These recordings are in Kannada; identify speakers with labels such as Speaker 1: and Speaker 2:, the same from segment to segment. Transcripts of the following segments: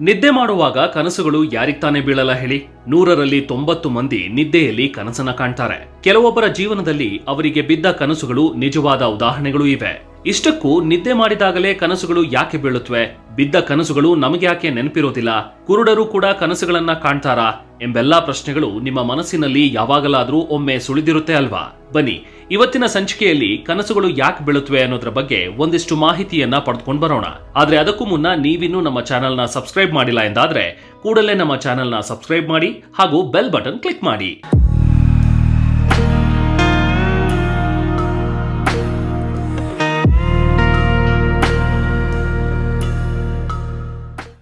Speaker 1: ನಿದ್ದೆ ಮಾಡುವಾಗ ಕನಸುಗಳು ಯಾರಿಗ್ ತಾನೇ ಬೀಳಲ್ಲ ಹೇಳಿ? ನೂರರಲ್ಲಿ ತೊಂಬತ್ತು ಮಂದಿ ನಿದ್ದೆಯಲ್ಲಿ ಕನಸನ್ನ ಕಾಣ್ತಾರೆ. ಕೆಲವೊಬ್ಬರ ಜೀವನದಲ್ಲಿ ಅವರಿಗೆ ಬಿದ್ದ ಕನಸುಗಳು ನಿಜವಾದ ಉದಾಹರಣೆಗಳು ಇವೆ. ಇಷ್ಟಕ್ಕೂ ನಿದ್ದೆ ಮಾಡಿದಾಗಲೇ ಕನಸುಗಳು ಯಾಕೆ ಬೀಳುತ್ತವೆ ಬಿದ್ದ ಕನಸುಗಳು ನಮಗೆ ಯಾಕೆ ನೆನಪಿರೋದಿಲ್ಲ? ಕುರುಡರು ಕೂಡ ಕನಸುಗಳನ್ನ ಕಾಣ್ತಾರಾ? ಎಂಬೆಲ್ಲಾ ಪ್ರಶ್ನೆಗಳು ನಿಮ್ಮ ಮನಸ್ಸಿನಲ್ಲಿ ಯಾವಾಗಲಾದ್ರೂ ಒಮ್ಮೆ ಸುಳಿದಿರುತ್ತೆ ಅಲ್ವಾ? ಬನ್ನಿ ಇವತ್ತಿನ ಸಂಚಿಕೆಯಲ್ಲಿ ಕನಸುಗಳು ಯಾಕೆ ಬೀಳುತ್ತವೆ ಅನ್ನೋದ್ರ ಬಗ್ಗೆ ಒಂದಿಷ್ಟು ಮಾಹಿತಿಯನ್ನ ಪಡೆದುಕೊಂಡು ಬರೋಣ. ಆದ್ರೆ ಅದಕ್ಕೂ ಮುನ್ನ ನೀವಿನ್ನೂ ನಮ್ಮ ಚಾನೆಲ್ನ ಸಬ್ಸ್ಕ್ರೈಬ್ ಮಾಡಿಲ್ಲ ಎಂದಾದ್ರೆ ಕೂಡಲೇ ನಮ್ಮ ಚಾನೆಲ್ನ ಸಬ್ಸ್ಕ್ರೈಬ್ ಮಾಡಿ ಹಾಗೂ ಬೆಲ್ ಬಟನ್ ಕ್ಲಿಕ್ ಮಾಡಿ.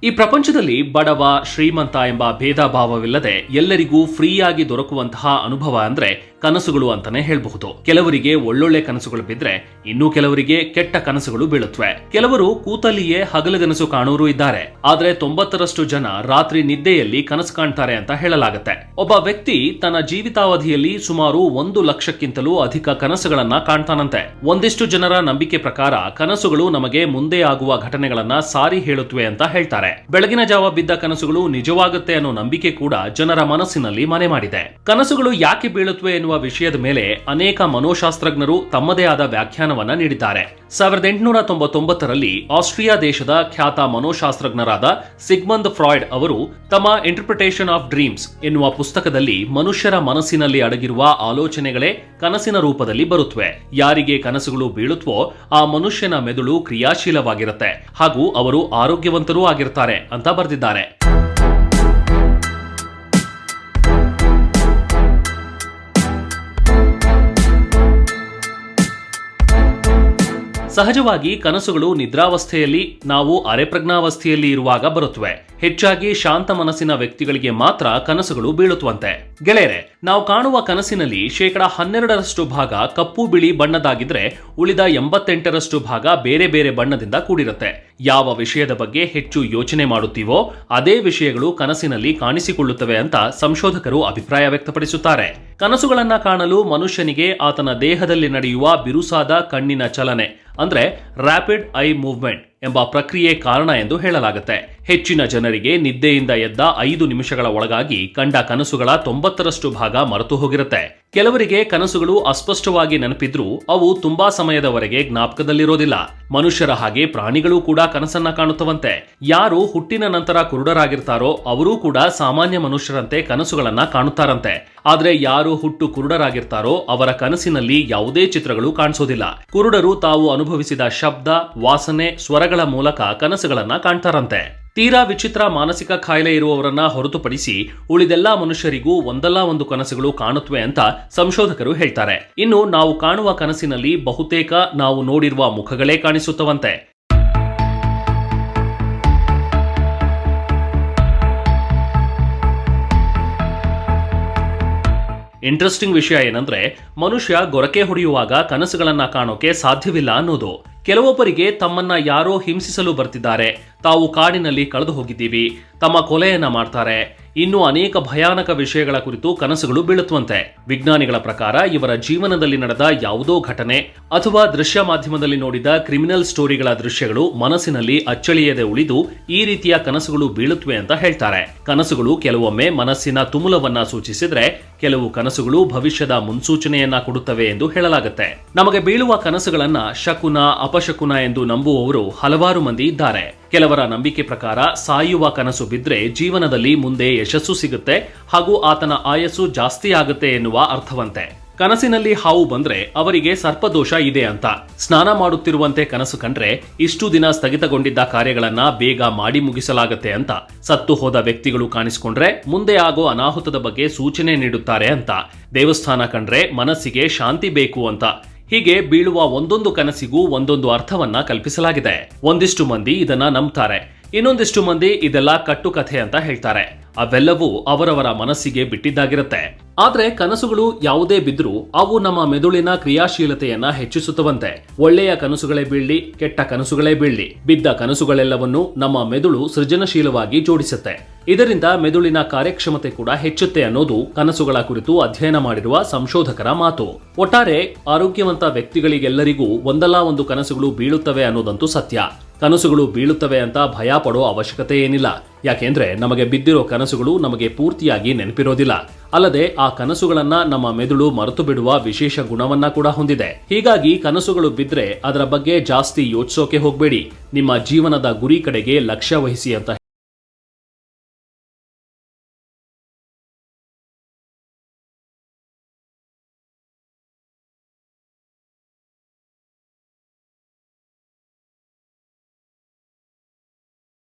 Speaker 1: ಈ ಪ್ರಪಂಚದಲ್ಲಿ ಬಡವ, ಶ್ರೀಮಂತ ಎಂಬ ಭೇದ ಭಾವವಿಲ್ಲದೆ ಎಲ್ಲರಿಗೂ ಫ್ರೀಯಾಗಿ ದೊರಕುವಂತಹ ಅನುಭವ ಅಂದ್ರೆ ಕನಸುಗಳು ಅಂತಾನೆ ಹೇಳಬಹುದು. ಕೆಲವರಿಗೆ ಒಳ್ಳೊಳ್ಳೆ ಕನಸುಗಳು ಬಿದ್ರೆ ಇನ್ನು ಕೆಲವರಿಗೆ ಕೆಟ್ಟ ಕನಸುಗಳು ಬೀಳುತ್ತವೆ ಕೆಲವರು ಕೂತಲ್ಲಿಯೇ ಹಗಲುಗನಸು ಕಾಣೋರು ಇದ್ದಾರೆ. ಆದ್ರೆ ತೊಂಬತ್ತರಷ್ಟು ಜನ ರಾತ್ರಿ ನಿದ್ದೆಯಲ್ಲಿ ಕನಸು ಕಾಣ್ತಾರೆ ಅಂತ ಹೇಳಲಾಗುತ್ತೆ. ಒಬ್ಬ ವ್ಯಕ್ತಿ ತನ್ನ ಜೀವಿತಾವಧಿಯಲ್ಲಿ ಸುಮಾರು ಒಂದು ಲಕ್ಷಕ್ಕಿಂತಲೂ ಅಧಿಕ ಕನಸುಗಳನ್ನ ಕಾಣ್ತಾನಂತೆ. ಒಂದಿಷ್ಟು ಜನರ ನಂಬಿಕೆ ಪ್ರಕಾರ ಕನಸುಗಳು ನಮಗೆ ಮುಂದೆ ಆಗುವ ಘಟನೆಗಳನ್ನ ಸಾರಿ ಹೇಳುತ್ತವೆ ಅಂತ ಹೇಳ್ತಾರೆ. ಬೆಳಗಿನ ಜಾವ ಬಿದ್ದ ಕನಸುಗಳು ನಿಜವಾಗುತ್ತೆ ಅನ್ನೋ ನಂಬಿಕೆ ಕೂಡ ಜನರ ಮನಸ್ಸಿನಲ್ಲಿ ಮನೆ ಮಾಡಿದೆ. ಕನಸುಗಳು ಯಾಕೆ ಬೀಳುತ್ತವೆ ಎನ್ನುವ ವಿಷಯದ ಮೇಲೆ ಅನೇಕ ಮನೋಶಾಸ್ತ್ರಜ್ಞರು ತಮ್ಮದೇ ಆದ ವ್ಯಾಖ್ಯಾನವನ್ನ ನೀಡಿದ್ದಾರೆ. ಸಾವಿರದ ಎಂಟುನೂರ ತೊಂಬತ್ತೊಂಬತ್ತರಲ್ಲಿ ಆಸ್ಟ್ರಿಯಾ ದೇಶದ ಖ್ಯಾತ ಮನೋಶಾಸ್ತ್ರಜ್ಞರಾದ ಸಿಗ್ಮಂದ್ ಫ್ರಾಯ್ಡ್ ಅವರು ತಮ್ಮ ಇಂಟರ್ಪ್ರಿಟೇಷನ್ ಆಫ್ ಡ್ರೀಮ್ಸ್ ಎನ್ನುವ ಪುಸ್ತಕದಲ್ಲಿ ಮನುಷ್ಯರ ಮನಸ್ಸಿನಲ್ಲಿ ಅಡಗಿರುವ ಆಲೋಚನೆಗಳೇ ಕನಸಿನ ರೂಪದಲ್ಲಿ ಬರುತ್ತವೆ ಯಾರಿಗೆ ಕನಸುಗಳು ಬೀಳುತ್ತವೋ ಆ ಮನುಷ್ಯನ ಮೆದುಳು ಕ್ರಿಯಾಶೀಲವಾಗಿರುತ್ತೆ ಹಾಗೂ ಅವರು ಆರೋಗ್ಯವಂತರೂ ಆಗಿರ್ತಾರೆ ಅಂತ ಬರೆದಿದ್ದಾರೆ. ಸಹಜವಾಗಿ ಕನಸುಗಳು ನಿದ್ರಾವಸ್ಥೆಯಲ್ಲಿ, ನಾವು ಅರೆಪ್ರಜ್ಞಾವಸ್ಥೆಯಲ್ಲಿ ಇರುವಾಗ ಬರುತ್ತವೆ. ಹೆಚ್ಚಾಗಿ ಶಾಂತ ಮನಸ್ಸಿನ ವ್ಯಕ್ತಿಗಳಿಗೆ ಮಾತ್ರ ಕನಸುಗಳು ಬೀಳುತ್ತವಂತೆ. ಗೆಳೆಯರೆ, ನಾವು ಕಾಣುವ ಕನಸಿನಲ್ಲಿ ಶೇಕಡ ಹನ್ನೆರಡರಷ್ಟು ಭಾಗ ಕಪ್ಪು ಬಿಳಿ ಬಣ್ಣದಾಗಿದ್ರೆ, ಉಳಿದ ಎಂಬತ್ತೆಂಟರಷ್ಟು ಭಾಗ ಬೇರೆ ಬೇರೆ ಬಣ್ಣದಿಂದ ಕೂಡಿರುತ್ತೆ. ಯಾವ ವಿಷಯದ ಬಗ್ಗೆ ಹೆಚ್ಚು ಯೋಚನೆ ಮಾಡುತ್ತೀವೋ, ಅದೇ ವಿಷಯಗಳು ಕನಸಿನಲ್ಲಿ ಕಾಣಿಸಿಕೊಳ್ಳುತ್ತವೆ ಅಂತ ಸಂಶೋಧಕರು ಅಭಿಪ್ರಾಯ ವ್ಯಕ್ತಪಡಿಸುತ್ತಾರೆ. ಕನಸುಗಳನ್ನ ಕಾಣಲು ಮನುಷ್ಯನಿಗೆ ಆತನ ದೇಹದಲ್ಲಿ ನಡೆಯುವ ಬಿರುಸಾದ ಕಣ್ಣಿನ ಚಲನೆ ಅಂದ್ರೆ ರ್ಯಾಪಿಡ್ ಐ ಮೂವ್ಮೆಂಟ್ ಎಂಬ ಪ್ರಕ್ರಿಯೆ ಕಾರಣ ಎಂದು ಹೇಳಲಾಗುತ್ತೆ. ಹೆಚ್ಚಿನ ಜನರಿಗೆ ನಿದ್ದೆಯಿಂದ ಎದ್ದ ಐದು ನಿಮಿಷಗಳ ಒಳಗಾಗಿ ಕಂಡ ಕನಸುಗಳ ತೊಂಬತ್ತರಷ್ಟು ಭಾಗ ಮರೆತು ಹೋಗಿರುತ್ತೆ. ಕೆಲವರಿಗೆ ಕನಸುಗಳು ಅಸ್ಪಷ್ಟವಾಗಿ ನೆನಪಿದ್ರೂ ಅವು ತುಂಬಾ ಸಮಯದವರೆಗೆ ಜ್ಞಾಪಕದಲ್ಲಿರೋದಿಲ್ಲ. ಮನುಷ್ಯರ ಹಾಗೆ ಪ್ರಾಣಿಗಳು ಕೂಡ ಕನಸನ್ನ ಕಾಣುತ್ತವಂತೆ. ಯಾರು ಹುಟ್ಟಿನ ನಂತರ ಕುರುಡರಾಗಿರ್ತಾರೋ ಅವರೂ ಕೂಡ ಸಾಮಾನ್ಯ ಮನುಷ್ಯರಂತೆ ಕನಸುಗಳನ್ನ ಕಾಣುತ್ತಾರಂತೆ. ಆದ್ರೆ ಯಾರು ಹುಟ್ಟು ಕುರುಡರಾಗಿರ್ತಾರೋ ಅವರ ಕನಸಿನಲ್ಲಿ ಯಾವುದೇ ಚಿತ್ರಗಳು ಕಾಣಿಸೋದಿಲ್ಲ. ಕುರುಡರು ತಾವು ಅನುಭವಿಸಿದ ಶಬ್ದ, ವಾಸನೆ ಸ್ವರಗಳ ಮೂಲಕ ಕನಸುಗಳನ್ನ ಕಾಣ್ತಾರಂತೆ. ತೀರಾ ವಿಚಿತ್ರ ಮಾನಸಿಕ ಕಾಯಿಲೆ ಇರುವವರನ್ನ ಹೊರತುಪಡಿಸಿ ಉಳಿದೆಲ್ಲಾ ಮನುಷ್ಯರಿಗೂ ಒಂದಲ್ಲ ಒಂದು ಕನಸುಗಳು ಕಾಣುತ್ತವೆ ಅಂತ ಸಂಶೋಧಕರು ಹೇಳ್ತಾರೆ. ಇನ್ನು ನಾವು ಕಾಣುವ ಕನಸಿನಲ್ಲಿ ಬಹುತೇಕ ನಾವು ನೋಡಿರುವ ಮುಖಗಳೇ ಕಾಣಿಸುತ್ತವಂತೆ. ಇಂಟ್ರೆಸ್ಟಿಂಗ್ ವಿಷಯ ಏನಂದ್ರೆ ಮನುಷ್ಯ ಗೊರಕೆ ಹೊಡೆಯುವಾಗ ಕನಸುಗಳನ್ನ ಕಾಣೋಕೆ ಸಾಧ್ಯವಿಲ್ಲ ಅನ್ನೋದು. ಕೆಲವೊಬ್ಬರಿಗೆ ತಮ್ಮನ್ನ ಯಾರೋ ಹಿಂಸಿಸಲು ಬರ್ತಿದ್ದಾರೆ. ತಾವು ಕಾಡಿನಲ್ಲಿ ಕಳೆದು ಹೋಗಿದ್ದೀವಿ. ತಮ್ಮ ಕೊಲೆಯನ್ನ ಮಾಡ್ತಾರೆ. ಇನ್ನು ಅನೇಕ ಭಯಾನಕ ವಿಷಯಗಳ ಕುರಿತು ಕನಸುಗಳು ಬೀಳುತ್ತವಂತೆ ವಿಜ್ಞಾನಿಗಳ ಪ್ರಕಾರ ಇವರ ಜೀವನದಲ್ಲಿ ನಡೆದ ಯಾವುದೋ ಘಟನೆ ಅಥವಾ ದೃಶ್ಯ ಮಾಧ್ಯಮದಲ್ಲಿ ನೋಡಿದ ಕ್ರಿಮಿನಲ್ ಸ್ಟೋರಿಗಳ ದೃಶ್ಯಗಳು ಮನಸ್ಸಿನಲ್ಲಿ ಅಚ್ಚಳಿಯದೆ ಉಳಿದು ಈ ರೀತಿಯ ಕನಸುಗಳು ಬೀಳುತ್ತವೆ ಅಂತ ಹೇಳ್ತಾರೆ. ಕನಸುಗಳು ಕೆಲವೊಮ್ಮೆ ಮನಸ್ಸಿನ ತುಮುಲವನ್ನ ಸೂಚಿಸಿದ್ರೆ ಕೆಲವು ಕನಸುಗಳು ಭವಿಷ್ಯದ ಮುನ್ಸೂಚನೆಯನ್ನ ಕೊಡುತ್ತವೆ ಎಂದು ಹೇಳಲಾಗುತ್ತೆ. ನಮಗೆ ಬೀಳುವ ಕನಸುಗಳನ್ನ ಶಕುನ, ಅಪಶಕುನ ಎಂದು ನಂಬುವವರು ಹಲವಾರು ಮಂದಿ ಇದ್ದಾರೆ. ಕೆಲವರ ನಂಬಿಕೆ ಪ್ರಕಾರ ಸಾಯುವ ಕನಸು ಬಿದ್ದರೆ ಜೀವನದಲ್ಲಿ ಮುಂದೆ ಯಶಸ್ಸು ಸಿಗುತ್ತೆ ಹಾಗೂ ಆತನ ಆಯಸ್ಸು ಜಾಸ್ತಿ ಆಗುತ್ತೆ ಎನ್ನುವ ಅರ್ಥವಂತೆ. ಕನಸಿನಲ್ಲಿ ಹಾವು ಬಂದ್ರೆ ಅವರಿಗೆ ಸರ್ಪದೋಷ ಇದೆ ಅಂತ. ಸ್ನಾನ ಮಾಡುತ್ತಿರುವಂತೆ ಕನಸು ಕಂಡ್ರೆ ಇಷ್ಟು ದಿನ ಸ್ಥಗಿತಗೊಂಡಿದ್ದ ಕಾರ್ಯಗಳನ್ನ ಬೇಗ ಮಾಡಿ ಮುಗಿಸಲಾಗತ್ತೆ ಅಂತ. ಸತ್ತು ಹೋದ ವ್ಯಕ್ತಿಗಳು ಕಾಣಿಸಿಕೊಂಡ್ರೆ ಮುಂದೆ ಆಗೋ ಅನಾಹುತದ ಬಗ್ಗೆ ಸೂಚನೆ ನೀಡುತ್ತಾರೆ ಅಂತ. ದೇವಸ್ಥಾನ ಕಂಡ್ರೆ ಮನಸ್ಸಿಗೆ ಶಾಂತಿ ಬೇಕು ಅಂತ. ಹೀಗೆ ಬೀಳುವ ಒಂದೊಂದು ಕನಸಿಗೂ ಒಂದೊಂದು ಅರ್ಥವನ್ನ ಕಲ್ಪಿಸಲಾಗಿದೆ. ಒಂದಿಷ್ಟು ಮಂದಿ ಇದನ್ನ ನಂಬ್ತಾರೆ. ಇನ್ನೊಂದಿಷ್ಟು ಮಂದಿ ಇದೆಲ್ಲ ಕಟ್ಟುಕಥೆ ಅಂತ ಹೇಳ್ತಾರೆ. ಅವೆಲ್ಲವೂ ಅವರವರ ಮನಸ್ಸಿಗೆ ಬಿಟ್ಟಿದ್ದಾಗಿರುತ್ತೆ. ಆದ್ರೆ ಕನಸುಗಳು ಯಾವುದೇ ಬಿದ್ರೂ ಅವು ನಮ್ಮ ಮೆದುಳಿನ ಕ್ರಿಯಾಶೀಲತೆಯನ್ನ ಹೆಚ್ಚಿಸುತ್ತವಂತೆ. ಒಳ್ಳೆಯ ಕನಸುಗಳೇ ಬೀಳ್ಲಿ, ಕೆಟ್ಟ ಕನಸುಗಳೇ ಬೀಳ್ಲಿ. ಬಿದ್ದ ಕನಸುಗಳೆಲ್ಲವನ್ನೂ ನಮ್ಮ ಮೆದುಳು ಸೃಜನಶೀಲವಾಗಿ ಜೋಡಿಸುತ್ತೆ. ಇದರಿಂದ ಮೆದುಳಿನ ಕಾರ್ಯಕ್ಷಮತೆ ಕೂಡ ಹೆಚ್ಚುತ್ತೆ ಅನ್ನೋದು ಕನಸುಗಳ ಕುರಿತು ಅಧ್ಯಯನ ಮಾಡಿರುವ ಸಂಶೋಧಕರ ಮಾತು. ಒಟ್ಟಾರೆ, ಆರೋಗ್ಯವಂತ ವ್ಯಕ್ತಿಗಳಿಗೆಲ್ಲರಿಗೂ ಒಂದಲ್ಲ ಒಂದು ಕನಸುಗಳು ಬೀಳುತ್ತವೆ ಅನ್ನೋದಂತೂ ಸತ್ಯ. ಕನಸುಗಳು ಬೀಳುತ್ತವೆ ಅಂತ ಭಯ ಪಡೋ ಅವಶ್ಯಕತೆ ಏನಿಲ್ಲ. ಯಾಕೆಂದ್ರೆ ನಮಗೆ ಬಿದ್ದಿರೋ ಕನಸುಗಳು ನಮಗೆ ಪೂರ್ತಿಯಾಗಿ ನೆನಪಿರೋದಿಲ್ಲ. ಅಲ್ಲದೆ, ಆ ಕನಸುಗಳನ್ನ ನಮ್ಮ ಮೆದುಳು ಮರೆತು ಬಿಡುವ ವಿಶೇಷ ಗುಣವನ್ನ ಕೂಡ ಹೊಂದಿದೆ. ಹೀಗಾಗಿ ಕನಸುಗಳು ಬಿದ್ರೆ ಅದರ ಬಗ್ಗೆ ಜಾಸ್ತಿ ಯೋಚಿಸೋಕೆ ಹೋಗ್ಬೇಡಿ. ನಿಮ್ಮ ಜೀವನದ ಗುರಿ ಕಡೆಗೆ ಲಕ್ಷ್ಯ ವಹಿಸಿ ಅಂತ